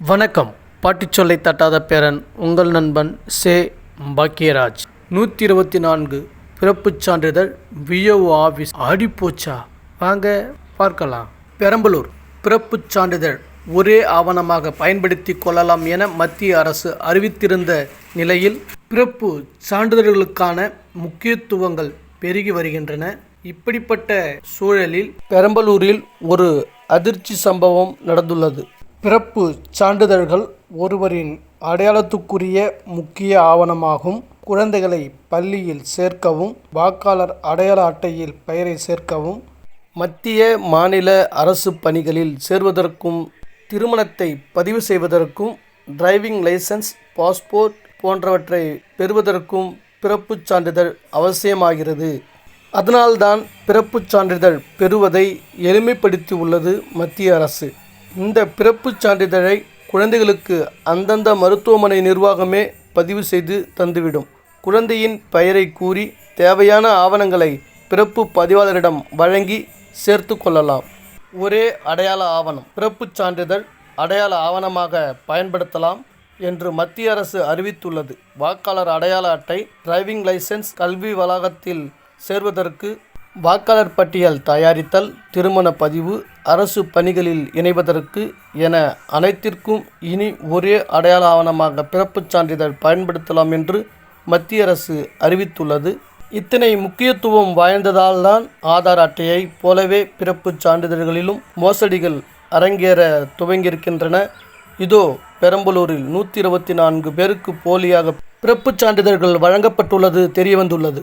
வணக்கம். பாட்டிச்சொல்லை தட்டாத பேரன் உங்கள் நண்பன் சே. பாக்கியராஜ். நூற்றி இருபத்தி நான்கு பிறப்புச் சான்றிதழ் விஓ ஆஃபீஸ் அடிப்போச்சா வாங்க பார்க்கலாம். பெரம்பலூர். பிறப்புச் சான்றிதழ் ஒரே ஆவணமாக பயன்படுத்தி கொள்ளலாம் என மத்திய அரசு அறிவித்திருந்த நிலையில் பிறப்பு சான்றிதழ்களுக்கான முக்கியத்துவங்கள் பெருகி வருகின்றன. இப்படிப்பட்ட சூழலில் பெரம்பலூரில் ஒரு அதிர்ச்சி சம்பவம் நடந்துள்ளது. பிறப்பு சான்றிதழ்கள் ஒருவரின் அடையாளத்துக்குரிய முக்கிய ஆவணமாகும். குழந்தைகளை பள்ளியில் சேர்க்கவும் வாக்காளர் அடையாள அட்டையில் பெயரை சேர்க்கவும் மத்திய மாநில அரசு பணிகளில் சேர்வதற்கும் திருமணத்தை பதிவு செய்வதற்கும் டிரைவிங் லைசன்ஸ் பாஸ்போர்ட் போன்றவற்றை பெறுவதற்கும் பிறப்புச் சான்றிதழ் அவசியமாகிறது. அதனால்தான் பிறப்புச் சான்றிதழ் பெறுவதை எளிமைப்படுத்தி உள்ளது மத்திய அரசு. இந்த பிறப்புச் சான்றிதழை குழந்தைகளுக்கு அந்தந்த மருத்துவமனை நிர்வாகமே பதிவு செய்து தந்துவிடும். குழந்தையின் பெயரை கூறி தேவையான ஆவணங்களை பிறப்பு பதிவாளரிடம் வழங்கி சேர்த்து கொள்ளலாம். ஒரே அடையாள ஆவணம். பிறப்புச் சான்றிதழ் அடையாள ஆவணமாக பயன்படுத்தலாம் என்று மத்திய அரசு அறிவித்துள்ளது. வாக்காளர் அடையாள அட்டை டிரைவிங் லைசென்ஸ் கல்வி வளாகத்தில் சேர்வதற்கு வாக்காளர் பட்டியல் தயாரித்தல் திருமண பதிவு அரசு பணிகளில் இணைவதற்கு என அனைத்திற்கும் இனி ஒரே அடையாள ஆவணமாக பிறப்புச் சான்றிதழ் பயன்படுத்தலாம் என்று மத்திய அரசு அறிவித்துள்ளது. இத்தனை முக்கியத்துவம் வாய்ந்ததால்தான் ஆதார் அட்டையைப் போலவே பிறப்புச் சான்றிதழ்களிலும் மோசடிகள் அரங்கேற துவங்கியிருக்கின்றன. இதோ பெரம்பலூரில் நூற்றி இருபத்தி நான்கு பேருக்கு போலியாக பிறப்புச் சான்றிதழ்கள் வழங்கப்பட்டுள்ளது தெரியவந்துள்ளது.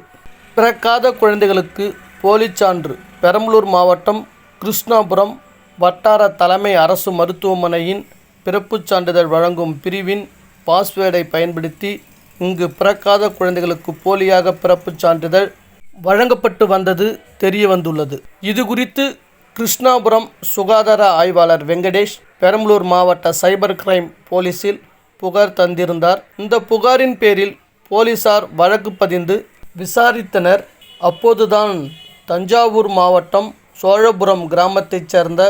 பிறக்காத குழந்தைகளுக்கு போலிச் சான்று பெரம்பலூர் மாவட்டம் கிருஷ்ணாபுரம் வட்டார தலைமை அரசு மருத்துவமனையின் பிறப்புச் சான்றிதழ் வழங்கும் பிரிவின் பாஸ்வேர்டை பயன்படுத்தி இங்கு பிறக்காத குழந்தைகளுக்கு போலியாக பிறப்புச் சான்றிதழ் வழங்கப்பட்டு வந்தது தெரிய வந்துள்ளது இது குறித்து கிருஷ்ணாபுரம் சுகாதார ஆய்வாளர் வெங்கடேஷ் பெரம்பலூர் மாவட்ட சைபர் கிரைம் போலீஸில் புகார் தந்திருந்தார். இந்த புகாரின் பேரில் போலீசார் வழக்கு பதிந்து விசாரித்தனர். அப்போதுதான் தஞ்சாவூர் மாவட்டம் சோழபுரம் கிராமத்தைச் சேர்ந்த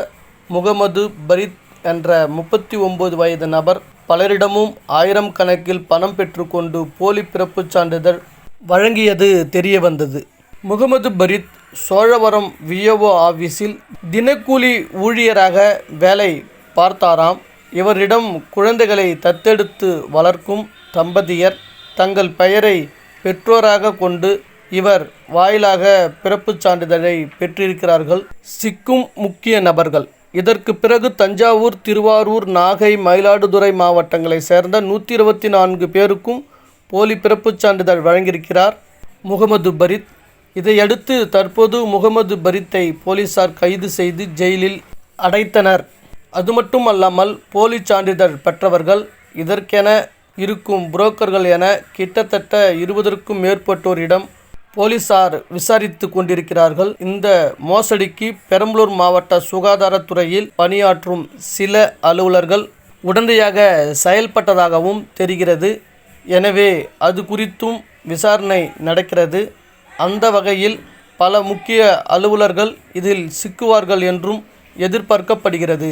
முகமது பரித் என்ற முப்பத்தி ஒன்பது வயது நபர் பலரிடமும் ஆயிரம் கணக்கில் பணம் பெற்றுக்கொண்டு போலி பிறப்புச் சான்றிதழ் வழங்கியது தெரிய வந்தது முகமது பரித் சோழவரம் விஏஓ ஆபீஸில் தினக்கூலி ஊழியராக வேலை பார்த்தாராம். இவரிடம் குழந்தைகளை தத்தெடுத்து வளர்க்கும் தம்பதியர் தங்கள் பெயரை பெற்றோராக கொண்டு இவர் வாயிலாக பிறப்புச் சான்றிதழை பெற்றிருக்கிறார்கள். சிக்கும் முக்கிய நபர்கள். இதற்கு பிறகு தஞ்சாவூர் திருவாரூர் நாகை மயிலாடுதுறை மாவட்டங்களை சேர்ந்த நூற்றி இருபத்தி நான்கு பேருக்கும் போலி பிறப்புச் சான்றிதழ் வழங்கியிருக்கிறார் முகமது பரித். இதையடுத்து தற்போது முகமது பரித்தை போலீசார் கைது செய்து ஜெயிலில் அடைத்தனர். அது மட்டும் அல்லாமல் போலி சான்றிதழ் பெற்றவர்கள் இதற்கென இருக்கும் புரோக்கர்கள் என கிட்டத்தட்ட இருபதற்கும் மேற்பட்டோரிடம் போலீசார் விசாரித்து கொண்டிருக்கிறார்கள். இந்த மோசடிக்கு பெரம்பலூர் மாவட்ட சுகாதாரத்துறையில் பணியாற்றும் சில அலுவலர்கள் உடனடியாக செயல்பட்டதாகவும் தெரிகிறது. எனவே அது குறித்தும் விசாரணை நடக்கிறது. அந்த வகையில் பல முக்கிய அலுவலர்கள் இதில் சிக்குவார்கள் என்றும் எதிர்பார்க்கப்படுகிறது.